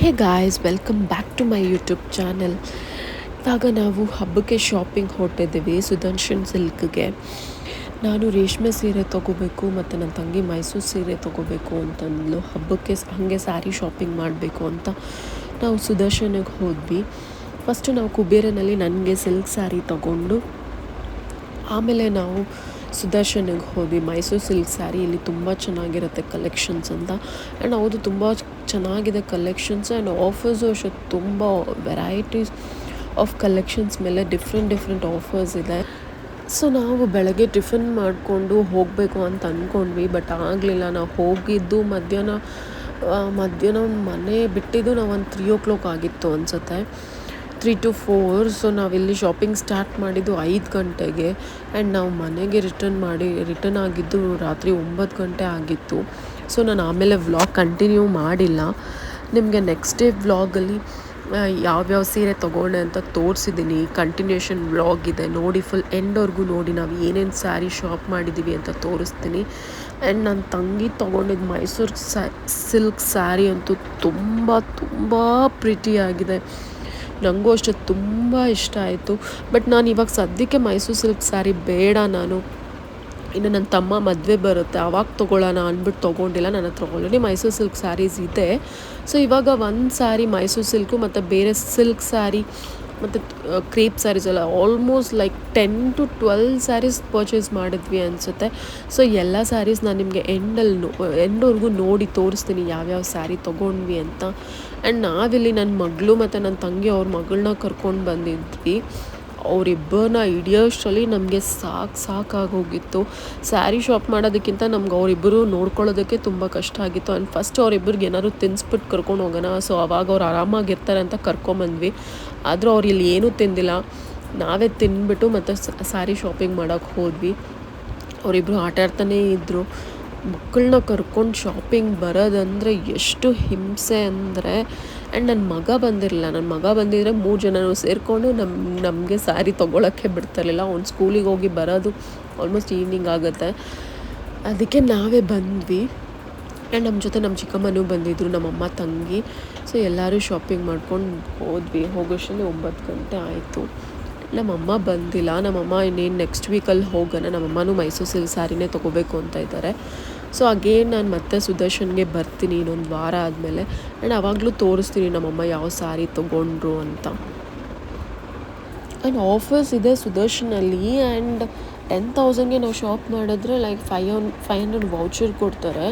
Hey guys welcome back to my YouTube channel ಇವಾಗ ನಾವು ಹಬ್ಬಕ್ಕೆ ಶಾಪಿಂಗ್ ಹೊರಟಿದ್ದೀವಿ, ಸುದರ್ಶನ್ ಸಿಲ್ಕ್ಗೆ. ನಾನು ರೇಷ್ಮೆ ಸೀರೆ ತೊಗೋಬೇಕು ಮತ್ತು ನನ್ನ ತಂಗಿ ಮೈಸೂರು ಸೀರೆ ತೊಗೋಬೇಕು ಅಂತಂದ್ಲು ಹಬ್ಬಕ್ಕೆ ಹಾಗೆ ಸ್ಯಾರಿ ಶಾಪಿಂಗ್ ಮಾಡಬೇಕು ಅಂತ ನಾವು ಸುದರ್ಶನಿಗೆ ಹೋದ್ವಿ. ಫಸ್ಟು ನಾವು ಕುಬೇರನಲ್ಲಿ ನನಗೆ ಸಿಲ್ಕ್ ಸ್ಯಾರಿ ತೊಗೊಂಡು, ಆಮೇಲೆ ನಾವು ಸುದರ್ಶನಿಗೆ ಹೋದ್ವಿ ಮೈಸೂರು ಸಿಲ್ಕ್ ಸ್ಯಾರಿ, ಇಲ್ಲಿ ತುಂಬ ಚೆನ್ನಾಗಿರುತ್ತೆ ಕಲೆಕ್ಷನ್ಸ್ ಅಂತ. ಆ್ಯಂಡ್ ಹೌದು, ತುಂಬ ಚೆನ್ನಾಗಿದೆ ಕಲೆಕ್ಷನ್ಸ್ ಆ್ಯಂಡ್ ಆಫರ್ಸು ಅಷ್ಟೇ, ತುಂಬ ವೆರೈಟೀಸ್ ಆಫ್ ಕಲೆಕ್ಷನ್ಸ್ ಮೇಲೆ ಡಿಫ್ರೆಂಟ್ ಡಿಫ್ರೆಂಟ್ ಆಫರ್ಸ್ ಇದೆ. ಸೊ ನಾವು ಬೆಳಗ್ಗೆ ಟಿಫಿನ್ ಮಾಡಿಕೊಂಡು ಹೋಗಬೇಕು ಅಂತ ಅಂದ್ಕೊಂಡ್ವಿ ಬಟ್ ಆಗಲಿಲ್ಲ. ನಾವು ಹೋಗಿದ್ದು ಮಧ್ಯಾಹ್ನ ಮಧ್ಯಾಹ್ನ ಮನೆ ಬಿಟ್ಟಿದ್ದು ನಾವು ಒಂದು ತ್ರೀ ಓ ಕ್ಲಾಕ್ ಆಗಿತ್ತು ಅನಿಸುತ್ತೆ. ತ್ರೀ ಟು ಫೋರ್ ಸೊ ನಾವಿಲ್ಲಿ ಶಾಪಿಂಗ್ ಸ್ಟಾರ್ಟ್ ಮಾಡಿದ್ದು ಐದು ಗಂಟೆಗೆ. ಆ್ಯಂಡ್ ನಾವು ಮನೆಗೆ ರಿಟರ್ನ್ ಮಾಡಿ ರಿಟರ್ನ್ ಆಗಿದ್ದು ರಾತ್ರಿ ಒಂಬತ್ತು ಗಂಟೆ ಆಗಿತ್ತು. ಸೊ ನಾನು ಆಮೇಲೆ ವ್ಲಾಗ್ ಕಂಟಿನ್ಯೂ ಮಾಡಿಲ್ಲ. ನಿಮಗೆ ನೆಕ್ಸ್ಟ್ ಡೇ ವ್ಲಾಗಲ್ಲಿ ಯಾವ್ಯಾವ ಸೀರೆ ತೊಗೊಂಡೆ ಅಂತ ತೋರಿಸಿದ್ದೀನಿ ಕಂಟಿನ್ಯೂಷನ್ ವ್ಲಾಗ್ ಇದೆ. ನೋಡಿ ಫುಲ್ ಎಂಡ್ವರೆಗೂ ನೋಡಿ ನಾವು ಏನೇನು ಸ್ಯಾರಿ ಶಾಪ್ ಮಾಡಿದ್ದೀವಿ ಅಂತ ತೋರಿಸ್ತೀನಿ. ಆ್ಯಂಡ್ ನನ್ನ ತಂಗಿ ತೊಗೊಂಡಿದ್ದು ಮೈಸೂರು ಸ್ಯಾ ಸಿಲ್ಕ್ ಸ್ಯಾರಿ ಅಂತೂ ತುಂಬ ತುಂಬ ಪ್ರಿಟಿಯಾಗಿದೆ ನನಗೂ ಅಷ್ಟು ತುಂಬ ಇಷ್ಟ ಆಯಿತು. ಬಟ್ ನಾನು ಇವಾಗ ಸದ್ಯಕ್ಕೆ ಮೈಸೂರು ಸಿಲ್ಕ್ ಸ್ಯಾರಿ ಬೇಡ ನಾನು. ಇನ್ನು ನನ್ನ ತಮ್ಮ ಮದುವೆ ಬರುತ್ತೆ. ಅವಾಗ ತೊಗೊಳ್ಳೋಣ ಅಂದ್ಬಿಟ್ಟು ತೊಗೊಂಡಿಲ್ಲ. ನನ್ನ ಹತ್ರ ಆಲ್ರೆಡಿ ಮೈಸೂರು ಸಿಲ್ಕ್ ಸ್ಯಾರೀಸ್ ಇದೆ. ಸೊ ಇವಾಗ ಒಂದು ಸ್ಯಾರಿ ಮೈಸೂರು ಸಿಲ್ಕು ಮತ್ತು ಬೇರೆ ಸಿಲ್ಕ್ ಸ್ಯಾರಿ ಮತ್ತು ಕ್ರೇಪ್ ಸ್ಯಾರೀಸ್ ಎಲ್ಲ almost like ten to twelve saris purchase ಮಾಡಿದ್ವಿ ಅನಿಸುತ್ತೆ. ಸೊ ಎಲ್ಲ ಸ್ಯಾರೀಸ್ ನಾನು ನಿಮಗೆ ಎಂಡಲ್ಲಿ ಎಂಡ್ವರೆಗೂ ನೋಡಿ ತೋರಿಸ್ತೀನಿ ಯಾವ್ಯಾವ ಸ್ಯಾರಿ ತೊಗೊಂಡ್ವಿ ಅಂತ. ಆ್ಯಂಡ್ ನಾವಿಲ್ಲಿ ನನ್ನ ಮಗಳು ಮತ್ತು ನನ್ನ ತಂಗಿ ಅವ್ರ ಮಗಳನ್ನ ಕರ್ಕೊಂಡು ಬಂದಿದ್ವಿ. ಅವರಿಬ್ಬರನ್ನ ಹಿಡಿಯೋಷ್ಟರಲ್ಲಿ ನಮಗೆ ಸಾಕು ಸಾಕಾಗೋಗಿತ್ತು. ಸ್ಯಾರಿ ಶಾಪ್ ಮಾಡೋದಕ್ಕಿಂತ ನಮ್ಗೆ ಅವರಿಬ್ಬರು ನೋಡ್ಕೊಳ್ಳೋದಕ್ಕೆ ತುಂಬ ಕಷ್ಟ ಆಗಿತ್ತು. ಆ್ಯಂಡ್ ಫಸ್ಟ್ ಅವರಿಬ್ಬರಿಗೆ ಏನಾದ್ರು ತಿನ್ಸ್ಬಿಟ್ಟು ಕರ್ಕೊಂಡು ಹೋಗೋಣ. ಸೊ, ಅವಾಗ ಅವ್ರು ಆರಾಮಾಗಿರ್ತಾರೆ ಅಂತ ಕರ್ಕೊಂಬಂದ್ವಿ. ಆದರೂ ಅವ್ರು ಇಲ್ಲಿ ಏನೂ ತಿಂದಿಲ್ಲ. ನಾವೇ ತಿನ್ಬಿಟ್ಟು ಮತ್ತು ಸ್ಯಾರಿ ಶಾಪಿಂಗ್ ಮಾಡೋಕ್ಕೆ ಹೋದ್ವಿ. ಅವರಿಬ್ಬರು ಆಟ ಆಡ್ತಾನೇ ಇದ್ದರು ಮಕ್ಕಳನ್ನ ಕರ್ಕೊಂಡು ಶಾಪಿಂಗ್ ಬರೋದಂದರೆ ಎಷ್ಟು ಹಿಂಸೆ ಅಂದರೆ ಆ್ಯಂಡ್ ನನ್ನ ಮಗ ಬಂದಿರಲಿಲ್ಲ. ನನ್ನ ಮಗ ಬಂದಿದ್ದರೆ ಮೂರು ಜನರು ಸೇರಿಕೊಂಡು ನಮ್ಮ ನಮಗೆ ಸ್ಯಾರಿ ತೊಗೊಳಕ್ಕೆ ಬಿಡ್ತಿರಲಿಲ್ಲ. ಅವ್ನು ಸ್ಕೂಲಿಗೆ ಹೋಗಿ ಬರೋದು ಆಲ್ಮೋಸ್ಟ್ ಈವ್ನಿಂಗ್ ಆಗುತ್ತೆ. ಅದಕ್ಕೆ ನಾವೇ ಬಂದ್ವಿ. ಆ್ಯಂಡ್ ನಮ್ಮ ಜೊತೆ ನಮ್ಮ ಚಿಕ್ಕಮ್ಮನೂ ಬಂದಿದ್ದರು ನಮ್ಮಮ್ಮ ತಂಗಿ. ಸೊ ಎಲ್ಲರೂ ಶಾಪಿಂಗ್ ಮಾಡ್ಕೊಂಡು ಹೋದ್ವಿ. ಹೋಗೋಷ್ಟರಲ್ಲಿ ಒಂಬತ್ತು ಗಂಟೆ ಆಯಿತು. ನಮ್ಮಮ್ಮ ಬಂದಿಲ್ಲ. ನಮ್ಮಮ್ಮ ಇನ್ನೇನು ನೆಕ್ಸ್ಟ್ ವೀಕಲ್ಲಿ ಹೋಗೋಣ. ನಮ್ಮಮ್ಮನೂ ಮೈಸೂರು ಸಿಲ್ಕ್ ಸ್ಯಾರಿನೇ ತೊಗೋಬೇಕು ಅಂತ ಇದ್ದಾರೆ ಸೊ ಅಗೇನ್ ನಾನು ಮತ್ತೆ ಸುದರ್ಶನ್ಗೆ ಬರ್ತೀನಿ ಇನ್ನೊಂದು ವಾರ ಆದಮೇಲೆ. ಆ್ಯಂಡ್ ಆವಾಗಲೂ ತೋರಿಸ್ತೀನಿ ನಮ್ಮಮ್ಮ ಯಾವ ಸ್ಯಾರಿ ತೊಗೊಂಡ್ರು ಅಂತ. ಆ್ಯಂಡ್ ಆಫರ್ಸ್ ಇದೆ ಸುದರ್ಶನಲ್ಲಿ ಆ್ಯಂಡ್ ಟೆನ್ ತೌಸಂಡ್ಗೆ ನಾವು ಶಾಪ್ ಮಾಡಿದ್ರೆ ಲೈಕ್ ಫೈವ್ ಹನ್ ಫೈವ್ ಹಂಡ್ರೆಡ್ ವೌಚರ್ ಕೊಡ್ತಾರೆ.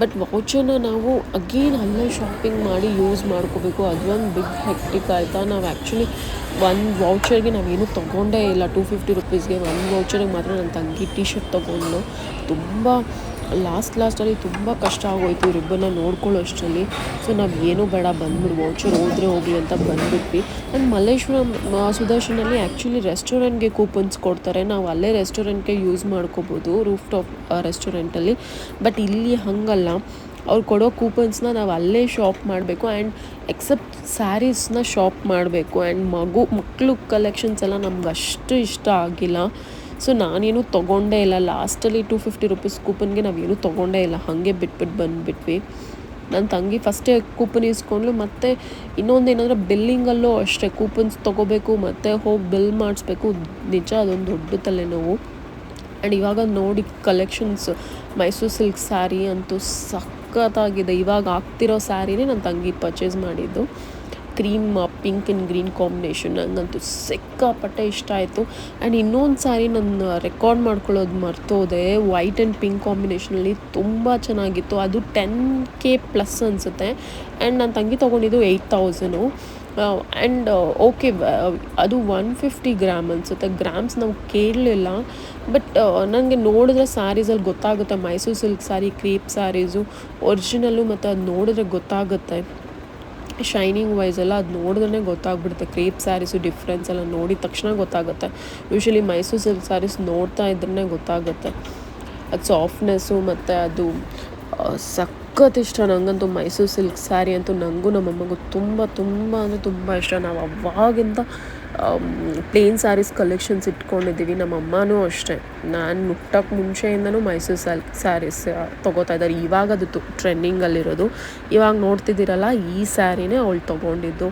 ಬಟ್ ವೌಚರ್ನ ನಾವು ಅಗೇನ್ ಅಲ್ಲೇ ಶಾಪಿಂಗ್ ಮಾಡಿ ಯೂಸ್ ಮಾಡ್ಕೋಬೇಕು. ಅದೊಂದು ಬಿಗ್ ಹೆಕ್ಟಿಕ್ ಆಯಿತಾ? ನಾವು ಆ್ಯಕ್ಚುಲಿ ಒಂದು ವೌಚರ್ಗೆ ನಾವೇನು ತೊಗೊಂಡೇ ಇಲ್ಲ. ಟೂ ಫಿಫ್ಟಿ ರುಪೀಸ್ಗೆ ಒಂದು ವೌಚರ್ಗೆ ಮಾತ್ರ ನನ್ನ ತಂಗಿ ಟಿ ಶರ್ಟ್ ತೊಗೊಂಡು ತುಂಬ ಲಾಸ್ಟ್ ಲಾಸ್ಟಲ್ಲಿ ತುಂಬ ಕಷ್ಟ ಆಗೋಯ್ತು ರಿಬ್ಬನ್ನ ನೋಡ್ಕೊಳ್ಳೋ ಅಷ್ಟರಲ್ಲಿ ಸೊ ನಾವು ಏನೂ ಬೇಡ ಬಂದ್ಬಿಡು ವೌಚರ್ ಹೋದ್ರೆ ಹೋಗಲಿ ಅಂತ ಬಂದ್ಬಿಟ್ವಿ. ಆ್ಯಂಡ್ ಮಲ್ಲೇಶ್ವರಂ ಸುದರ್ಶನಲ್ಲಿ ಆ್ಯಕ್ಚುಲಿ ರೆಸ್ಟೋರೆಂಟ್ಗೆ ಕೂಪನ್ಸ್ ಕೊಡ್ತಾರೆ. ನಾವು ಅಲ್ಲೇ ರೆಸ್ಟೋರೆಂಟ್ಗೆ ಯೂಸ್ ಮಾಡ್ಕೋಬೋದು ರೂಫ್ ಟಾಪ್ ರೆಸ್ಟೋರೆಂಟಲ್ಲಿ ಬಟ್ ಇಲ್ಲಿ ಹಾಗಲ್ಲ. ಅವ್ರು ಕೊಡೋ ಕೂಪನ್ಸ್ನ ನಾವು ಅಲ್ಲೇ ಶಾಪ್ ಮಾಡಬೇಕು. ಆ್ಯಂಡ್ ಎಕ್ಸೆಪ್ಟ್ ಸ್ಯಾರೀಸ್ನ ಶಾಪ್ ಮಾಡಬೇಕು. ಆ್ಯಂಡ್ ಮಗು ಮಕ್ಕಳು ಕಲೆಕ್ಷನ್ಸ್ ಎಲ್ಲ ನಮ್ಗೆ ಅಷ್ಟು ಇಷ್ಟ ಆಗಿಲ್ಲ. ಸೊ ನಾನೇನು ತೊಗೊಂಡೇ ಇಲ್ಲ. ಲಾಸ್ಟಲ್ಲಿ ಟೂ ಫಿಫ್ಟಿ ರುಪೀಸ್ ಕೂಪನ್ಗೆ ನಾವೇನು ತೊಗೊಂಡೇ ಇಲ್ಲ. ಹಾಗೆ ಬಿಟ್ಬಿಟ್ಟು ಬಂದುಬಿಟ್ವಿ. ನನ್ನ ತಂಗಿ ಫಸ್ಟೇ ಕೂಪನ್ ಇಸ್ಕೊಂಡ್ಲು ಮತ್ತು ಇನ್ನೊಂದು ಏನಂದರೆ ಬಿಲ್ಲಿಂಗಲ್ಲೂ ಅಷ್ಟೇ. ಕೂಪನ್ಸ್ ತೊಗೋಬೇಕು, ಮತ್ತು ಹೋಗಿ ಬಿಲ್ ಮಾಡಿಸ್ಬೇಕು. ನಿಜ ಅದೊಂದು ದೊಡ್ಡ ತಲೆನೋವು. ಆ್ಯಂಡ್ ಇವಾಗ ನೋಡಿ ಕಲೆಕ್ಷನ್ಸ್ ಮೈಸೂರು ಸಿಲ್ಕ್ ಸ್ಯಾರಿ ಅಂತೂ ಸಖತ್ತಾಗಿದೆ. ಇವಾಗ ಆಗ್ತಿರೋ ಸ್ಯಾರಿನೇ ನನ್ನ ತಂಗಿ ಪರ್ಚೇಸ್ ಮಾಡಿದ್ದು. Cream pink and green combination. ನನಗಂತೂ ಸಿಕ್ಕಾಪಟ್ಟೆ ಇಷ್ಟ ಆಯಿತು. ಆ್ಯಂಡ್ ಇನ್ನೊಂದು ಸಾರಿ ನಾನು ರೆಕಾರ್ಡ್ ಮಾಡ್ಕೊಳ್ಳೋದು ಮರ್ತೋದೆ ವೈಟ್ ಆ್ಯಂಡ್ ಪಿಂಕ್ ಕಾಂಬಿನೇಷನಲ್ಲಿ ತುಂಬ ಚೆನ್ನಾಗಿತ್ತು. ಅದು ಟೆನ್ ಕೆ ಪ್ಲಸ್ ಅನಿಸುತ್ತೆ. ಆ್ಯಂಡ್ ನನ್ನ ತಂಗಿ ತೊಗೊಂಡಿದ್ದು ಏಯ್ಟ್ ತೌಸನು ಆ್ಯಂಡ್ ಓಕೆ ಅದು ಒನ್ ಫಿಫ್ಟಿ ಗ್ರಾಮ್ ಅನಿಸುತ್ತೆ. ಗ್ರಾಮ್ಸ್ ನಾವು ಕೇಳಲಿಲ್ಲ. ಬಟ್ ನನಗೆ ನೋಡಿದ್ರೆ ಸ್ಯಾರೀಸಲ್ಲಿ ಗೊತ್ತಾಗುತ್ತೆ. Mysore silk sari crepe saris original ಮತ್ತು ಅದು ನೋಡಿದ್ರೆ ಗೊತ್ತಾಗುತ್ತೆ. ಶೈನಿಂಗ್ ವೈಸ್ ಎಲ್ಲ ಅದು ನೋಡಿದ್ರೆ ಗೊತ್ತಾಗ್ಬಿಡುತ್ತೆ. ಕ್ರೇಪ್ ಸ್ಯಾರೀಸು ಡಿಫ್ರೆನ್ಸ್ ಎಲ್ಲ ನೋಡಿದ ತಕ್ಷಣ ಗೊತ್ತಾಗುತ್ತೆ. ಯೂಶ್ವಲಿ ಮೈಸೂರು ಸಿಲ್ಕ್ ಸ್ಯಾರೀಸ್ ನೋಡ್ತಾ ಇದ್ರೇ ಗೊತ್ತಾಗುತ್ತೆ. ಅದು ಸಾಫ್ಟ್ನೆಸ್ಸು ಮತ್ತು ಅದು ಸಖತ್ ಇಷ್ಟ ನನಗಂತೂ ಮೈಸೂರು ಸಿಲ್ಕ್ ಸ್ಯಾರಿ ಅಂತೂ ನನಗೂ ನಮ್ಮಮ್ಮಗೂ ತುಂಬ ತುಂಬ ಅಂದರೆ ತುಂಬ ಇಷ್ಟ. ನಾವು ಅವಾಗಿಂದ ಪ್ಲೇನ್ ಸ್ಯಾರೀಸ್ ಕಲೆಕ್ಷನ್ಸ್ ಇಟ್ಕೊಂಡಿದ್ದೀವಿ. ನಮ್ಮ ಅಮ್ಮನೂ ಅಷ್ಟೇ. ನಾನು ಮುಟ್ಟಕ್ಕೆ ಮುಂಚೆಯಿಂದನೂ ಮೈಸೂರು ಸ್ಯಾಲ್ ಸ್ಯಾರೀಸ್ ತೊಗೋತಾ ಇದ್ದಾರೆ. ಇವಾಗ ಅದು ಟ್ರೆಂಡಿಂಗಲ್ಲಿರೋದು ಇವಾಗ ನೋಡ್ತಿದ್ದೀರಲ್ಲ, ಈ ಸ್ಯಾರಿನೇ ಅವಳು ತೊಗೊಂಡಿದ್ದು.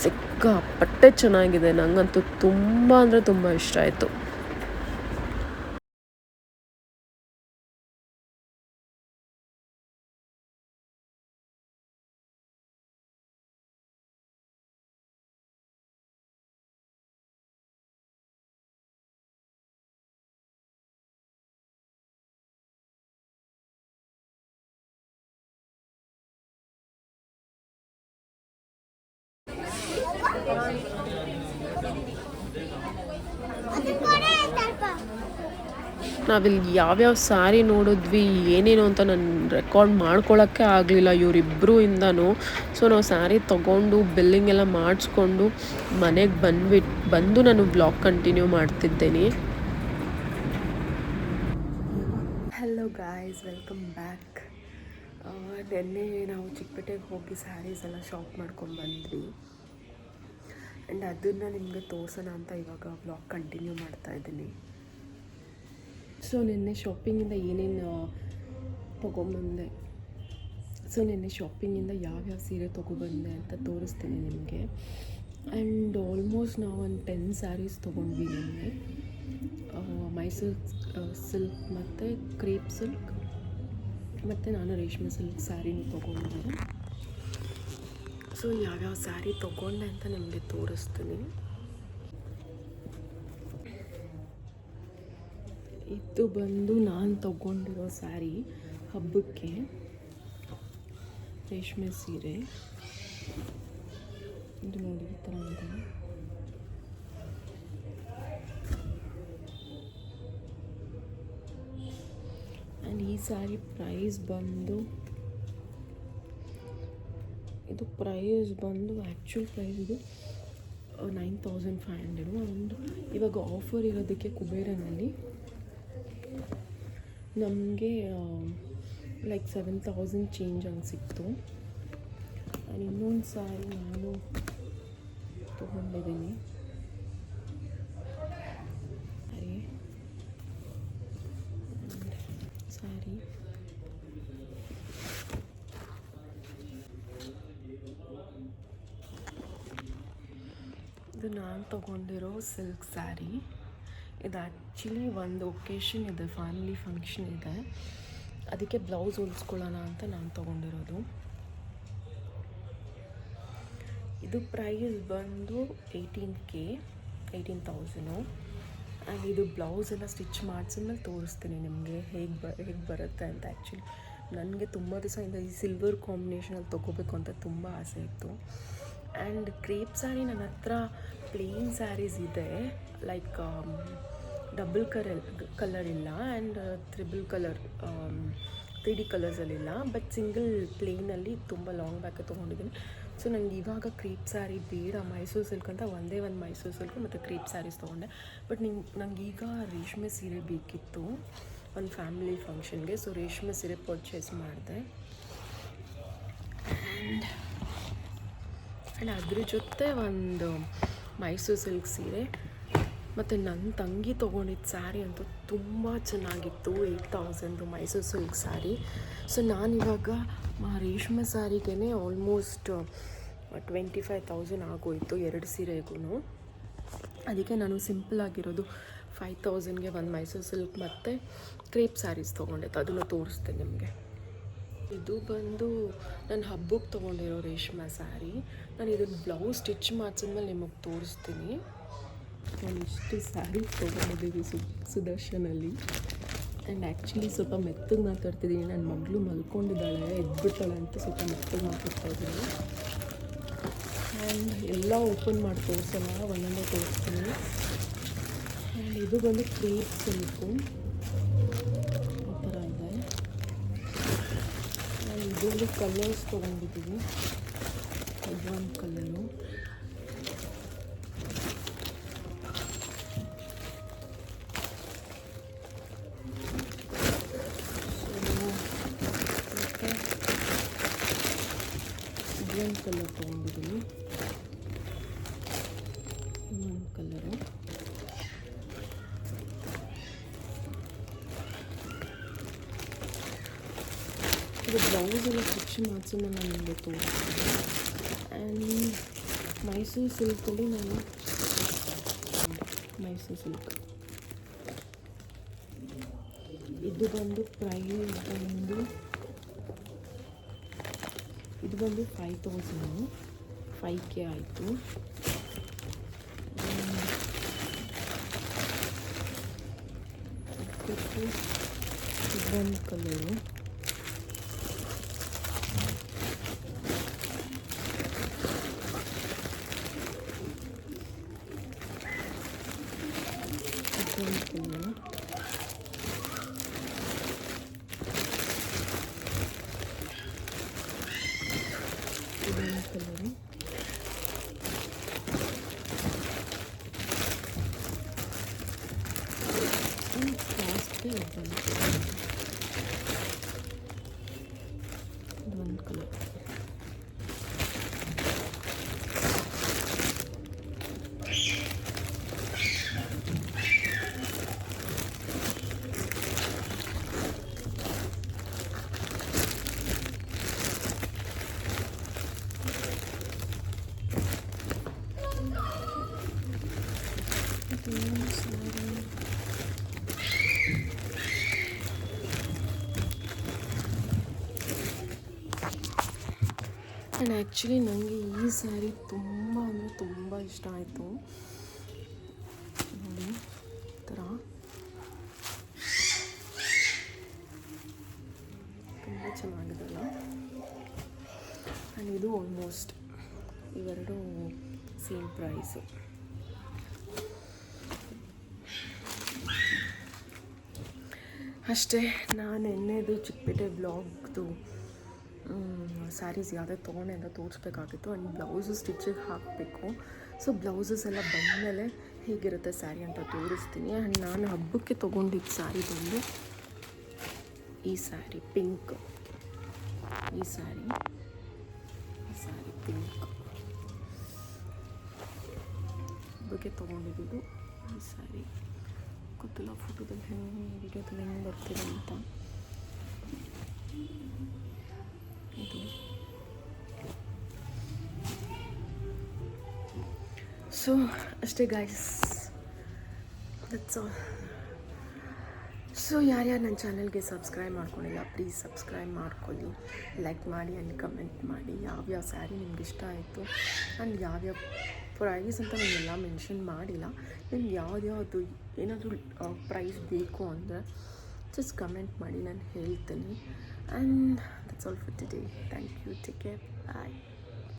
ಸಿಕ್ಕಾಪಟ್ಟೆ ಚೆನ್ನಾಗಿದೆ. ನನಗಂತೂ ತುಂಬ ಅಂದರೆ ತುಂಬ ಇಷ್ಟ ಆಯಿತು. ನಾವಿಲ್ಲಿ ಯಾವ್ಯಾವ ಸಾರಿ ನೋಡಿದ್ವಿ, ಏನೇನು ಅಂತ ನಾನು ರೆಕಾರ್ಡ್ ಮಾಡ್ಕೊಳ್ಳೋಕ್ಕೆ ಆಗಲಿಲ್ಲ. ಇವರಿಬ್ಬರು ಇಂದನೂ. ಸೊ ನಾವು ಸ್ಯಾರಿ ತೊಗೊಂಡು ಬಿಲ್ಲಿಂಗ್ ಎಲ್ಲ ಮಾಡಿಸ್ಕೊಂಡು ಮನೆಗೆ ಬಂದ್ಬಿಟ್ಟು ಬಂದು ನಾನು ಬ್ಲಾಗ್ ಕಂಟಿನ್ಯೂ ಮಾಡ್ತಿದ್ದೇನೆ. ಹಲೋ ಗಾಯ್ಸ್ ವೆಲ್ಕಮ್ ಬ್ಯಾಕ್ ನಿನ್ನೆ ನಾವು ಚಿಕ್ಕಪೇಟೆಗೆ ಹೋಗಿ ಸ್ಯಾರೀಸ್ ಎಲ್ಲ ಶಾಪ್ ಮಾಡ್ಕೊಂಡು ಬಂದ್ವಿ. ಆ್ಯಂಡ್ ಅದನ್ನು ನಿಮಗೆ ತೋರಿಸೋಣ ಅಂತ ಇವಾಗ ಬ್ಲಾಗ್ ಕಂಟಿನ್ಯೂ ಮಾಡ್ತಾ ಇದ್ದೀನಿ. ಸೊ ನಿನ್ನೆ ಶಾಪಿಂಗಿಂದ ಏನೇನು ತೊಗೊಂಬಂದೆ? ಸೊ ನಿನ್ನೆ ಶಾಪಿಂಗಿಂದ ಯಾವ್ಯಾವ ಸೀರೆ ತೊಗೊಬಂದೆ ಅಂತ ತೋರಿಸ್ತೀನಿ ನಿಮಗೆ. ಆ್ಯಂಡ್ ಆಲ್ಮೋಸ್ಟ್ ನಾವು ಒಂದು ಟೆನ್ ಸ್ಯಾರೀಸ್ ತೊಗೊಂಡ್ವಿ ನಿನ್ನೆ. ಮೈಸೂರು ಸಿಲ್ಕ್ ಮತ್ತು ಕ್ರೇಪ್ ಸಿಲ್ಕ್ ಮತ್ತು ನಾನು ರೇಷ್ಮೆ ಸಿಲ್ಕ್ ಸ್ಯಾರಿನೂ ತೊಗೊಂಡೆ. ಸೊ ಯಾವ್ಯಾವ ಸ್ಯಾರಿ ತೊಗೊಂಡೆ ಅಂತ ನಿಮಗೆ ತೋರಿಸ್ತೀನಿ. ಇದು ಬಂದು ನಾನು ತಗೊಂಡಿರೋ ಸ್ಯಾರಿ ಹಬ್ಬಕ್ಕೆ ರೇಷ್ಮೆ ಸೀರೆ. ಇದು ನೋಡಿ, ಈ ಥರ ಇದೆ. ಈ ಸ್ಯಾರಿ ಪ್ರೈಸ್ ಬಂದು ಇದು ಪ್ರೈಸ್ ಬಂದು ಆ್ಯಕ್ಚುಲ್ ಪ್ರೈಸ್ ಇದು nine thousand five hundred and ಇವಾಗ ಆಫರ್ ಇರೋದಕ್ಕೆ ಕುಬೇರನಲ್ಲಿ ನಮಗೆ ಲೈಕ್ ಸೆವೆನ್ ತೌಸಂಡ್ ಚೇಂಜ್ ಹಂಗೆ ಸಿಕ್ತು ಆ್ಯಂಡ್ ಇನ್ನೊಂದು ಸಾರಿ ನಾನು ತೊಗೊಂಡಿದ್ದೀನಿ ಸಾರಿ ಸಾರಿ ಇದು ನಾನು ತೊಗೊಂಡಿರೋ ಸಿಲ್ಕ್ ಸ್ಯಾರಿ ಇದು ಆ್ಯಕ್ಚುಲಿ ಒಂದು ಒಕೇಶನ್ ಇದೆ ಫ್ಯಾಮಿಲಿ ಫಂಕ್ಷನ್ ಇದೆ. ಅದಕ್ಕೆ ಬ್ಲೌಸ್ ಹೊಲ್ಸ್ಕೊಳ್ಳೋಣ ಅಂತ ನಾನು ತೊಗೊಂಡಿರೋದು. ಇದು ಪ್ರೈಸ್ ಬಂದು eighteen K eighteen thousand and ಇದು ಬ್ಲೌಸ್ ಎಲ್ಲ ಸ್ಟಿಚ್ ಮಾಡಿಸಿದ್ಮೇಲೆ ತೋರಿಸ್ತೀನಿ ನಿಮಗೆ ಹೇಗೆ ಬ, ಹೇಗೆ ಬರುತ್ತೆ ಅಂತ ಆ್ಯಕ್ಚುಲಿ ನನಗೆ ತುಂಬ ದಿವಸದಿಂದ ಈ ಸಿಲ್ವರ್ ಕಾಂಬಿನೇಷನಲ್ಲಿ ತೊಗೋಬೇಕು ಅಂತ ತುಂಬ ಆಸೆ ಇತ್ತು. ಆ್ಯಂಡ್ ಕ್ರೇಪ್ ಸ್ಯಾರಿ ನನ್ನ ಹತ್ರ ಪ್ಲೇನ್ ಸ್ಯಾರೀಸ್ ಇದೆ. ಲೈಕ್ ಡಬಲ್ ಕಲರ್ ಕಲರ್ ಇಲ್ಲ and triple colour three D ಕಲರ್ಸಲ್ಲಿಲ್ಲ but single ಪ್ಲೇನಲ್ಲಿ ತುಂಬ ಲಾಂಗ್ ಬ್ಯಾಕ್ ತೊಗೊಂಡಿದ್ದೀನಿ. ಸೊ ನನಗೆ ಇವಾಗ ಕ್ರೀಪ್ ಸ್ಯಾರಿ ಬೇಡ. ಮೈಸೂರು ಸಿಲ್ಕ್ ಅಂತ ಒಂದೇ ಒಂದು ಮೈಸೂರು ಸಿಲ್ಕ್ ಮತ್ತು ಕ್ರೀಪ್ ಸ್ಯಾರೀಸ್ ತೊಗೊಂಡೆ. ಬಟ್ ನಿಂಗೆ ನಂಗೆ ಈಗ ರೇಷ್ಮೆ ಸೀರೆ ಬೇಕಿತ್ತು. ಒಂದು ಫ್ಯಾಮಿಲಿ ಫಂಕ್ಷನ್ಗೆ ಸೊ ರೇಷ್ಮೆ ಸೀರೆ ಪರ್ಚೇಸ್ ಮಾಡಿದೆ. ಆ್ಯಂಡ್ ಆ್ಯಂಡ್ ಅದ್ರ ಜೊತೆ ಒಂದು ಮೈಸೂರು ಸಿಲ್ಕ್ ಸೀರೆ. ಮತ್ತು ನನ್ನ ತಂಗಿ ತೊಗೊಂಡಿದ್ದ ಸ್ಯಾರಿ ಅಂತೂ ತುಂಬ ಚೆನ್ನಾಗಿತ್ತು eight thousand Mysuru silk sari. So ನಾನಿವಾಗ ರೇಷ್ಮೆ ಸ್ಯಾರಿಗೇ ಆಲ್ಮೋಸ್ಟ್ ಟ್ವೆಂಟಿ ಫೈವ್ ತೌಸಂಡ್ ಆಗೋಯಿತು ಎರಡು ಸೀರೆಗೂ ಅದಕ್ಕೆ ನಾನು ಸಿಂಪಲ್ ಆಗಿರೋದು ಫೈವ್ ತೌಸಂಡ್ಗೆ ಒಂದು ಮೈಸೂರು ಸಿಲ್ಕ್ ಮತ್ತು ಕ್ರೇಪ್ ಸ್ಯಾರೀಸ್ ತೊಗೊಂಡಿತ್ತು ಅದನ್ನು ತೋರಿಸ್ತೀನಿ ನಿಮಗೆ. ಇದು ಬಂದು ನಾನು ಹಬ್ಬಕ್ಕೆ ತೊಗೊಂಡಿರೋ ರೇಷ್ಮೆ ಸ್ಯಾರಿ. ನಾನು ಇದನ್ನು ಬ್ಲೌಸ್ ಸ್ಟಿಚ್ ಮಾಡಿಸಿದ್ಮೇಲೆ ನಿಮಗೆ ತೋರಿಸ್ತೀನಿ. ನಾನು ಇಷ್ಟು ಸ್ಯಾರಿ ತೊಗೊಂಡಿದ್ದೀವಿ ಸು, ಸುದರ್ಶನಲ್ಲಿ. ಆ್ಯಂಡ್ ಆ್ಯಕ್ಚುಲಿ ಸ್ವಲ್ಪ ಮೆತ್ತಗೆ ಮಾತಾಡ್ತಿದ್ದೀನಿ. ನನ್ನ ಮಗಳು ಮಲ್ಕೊಂಡಿದ್ದಾಳೆ, ಎದ್ಬಿಟ್ಟಾಳೆ ಅಂತ ಸ್ವಲ್ಪ ಮೆತ್ತಗೆ ಮಾತಾಡ್ತಾ ಇದ್ದೀನಿ. ಆ್ಯಂಡ್ ಎಲ್ಲ ಓಪನ್ ಮಾಡಿ ತೋರಿಸಲ್ಲ ಒಂದೊಂದೇ ತೋರಿಸ್ತೀನಿ. ಆ್ಯಂಡ್ ಇದು ಬಂದು ಕ್ರೇಪ್ ಸಿಲ್ಕು ಇದರಲ್ಲಿ ಕಲರ್ಸ್ ತೊಗೊಂಡಿದ್ದೀವಿ ಇದು ಒಂದು ಕಲರು ಕಲರ್ ತೊಗೊಂಡಿದ್ದೀನಿ ಇನ್ನೊಂದು ಕಲರು ಇದು ಬ್ಲೌಸ್ ಎಲ್ಲ ಸ್ಟಿಚ್ ಮಾಡಿಸಿ ನಾನು ನಿಮಗೆ ತೋರಿಸ್ತೀನಿ ಆ್ಯಂಡ್ ಮೈಸೂರು ಸಿಲ್ಕಲ್ಲಿ ನಾನು ಮೈಸೂರು ಸಿಲ್ಕ್ ಇದು ಬಂದು ಪ್ರೈಸ್ ಬಂದು ಇದು ಬಂದು ಫೈವ್ ತೌಸಂಡು ಫೈವ್ ಕೆ ಆಯಿತು ಬಂದು ಕಲರು ಇದೊಂದು ಕಲರು ಆ್ಯಂಡ್ ಆ್ಯಕ್ಚುಲಿ ನನಗೆ ಈ ಸ್ಯಾರಿ ತುಂಬ ಅಂದರೆ ತುಂಬ ಇಷ್ಟ ಆಯಿತು. ನೋಡಿ ಥರ ತುಂಬ ಚೆನ್ನಾಗಿದೆಲ್ಲ. ಆ್ಯಂಡ್ ಇದು ಆಲ್ಮೋಸ್ಟ್ ಇವೆರಡು ಸೇಮ್ ಪ್ರೈಸು ಅಷ್ಟೇ, ನಾನು ಎಣ್ಣೆದು ಚಿಕ್ಕಪೇಟೆ ಬ್ಲಾಗ್ದು ಸ್ಯಾರೀಸ್ ಯಾವುದೇ ತೊಗೊಂಡೆ ಅಂತ ತೋರಿಸ್ಬೇಕಾಗಿತ್ತು. ಆ್ಯಂಡ್ ಬ್ಲೌಸು ಸ್ಟಿಚಿಗೆ ಹಾಕಬೇಕು. ಸೊ ಬ್ಲೌಸಸ್ ಎಲ್ಲ ಬಂದಮೇಲೆ ಹೇಗಿರುತ್ತೆ ಸ್ಯಾರಿ ಅಂತ ತೋರಿಸ್ತೀನಿ. ಆ್ಯಂಡ್ ನಾನು ಹಬ್ಬಕ್ಕೆ ತೊಗೊಂಡಿದ್ದ ಸ್ಯಾರಿ ಬಂದು ಈ ಸ್ಯಾರಿ ಪಿಂಕ್ ಈ ಸ್ಯಾರಿ ಈ ಸ್ಯಾರಿ ಪಿಂಕ್ ಹಬ್ಬಕ್ಕೆ ತೊಗೊಂಡಿದ್ದು ಈ ಸ್ಯಾರಿ ಗೊತ್ತಿಲ್ಲ ಫೋಟೋದಲ್ಲಿ ಹೆಂಗೆ ವಿಡಿಯೋದಲ್ಲಿ ಹೆಂಗೆ ಬರ್ತಿದೆ ಅಂತ. ಸೊ ಅಷ್ಟೇ ಗಾಯ್ಸ್ ದಟ್ಸ್ ಆಲ್ ಸೊ ಯಾರ್ಯಾರು ನನ್ನ ಚಾನಲ್ಗೆ ಸಬ್ಸ್ಕ್ರೈಬ್ ಮಾಡ್ಕೊಂಡಿಲ್ಲ ಪ್ಲೀಸ್ ಸಬ್ಸ್ಕ್ರೈಬ್ ಮಾಡ್ಕೊಳ್ಳಿ. ಲೈಕ್ ಮಾಡಿ ಆ್ಯಂಡ್ ಕಮೆಂಟ್ ಮಾಡಿ. ಯಾವ್ಯಾವ ಸ್ಯಾರಿ ನಿಮ್ಗೆ ಇಷ್ಟ ಆಯಿತು ಆ್ಯಂಡ್ ಯಾವ್ಯಾವ ಪ್ರೈಸ್ ಅಂತ ನಾನೆಲ್ಲ ಮೆನ್ಷನ್ ಮಾಡಿಲ್ಲ. ನಿಮ್ಗೆ ಯಾವ್ದ್ಯಾವುದು ಏನಾದರೂ ಪ್ರೈಸ್ ಬೇಕು ಅಂದರೆ ಜಸ್ಟ್ ಕಮೆಂಟ್ ಮಾಡಿ, ನಾನು ಹೇಳ್ತೀನಿ. and that's all for today. Thank you. Take care. Bye.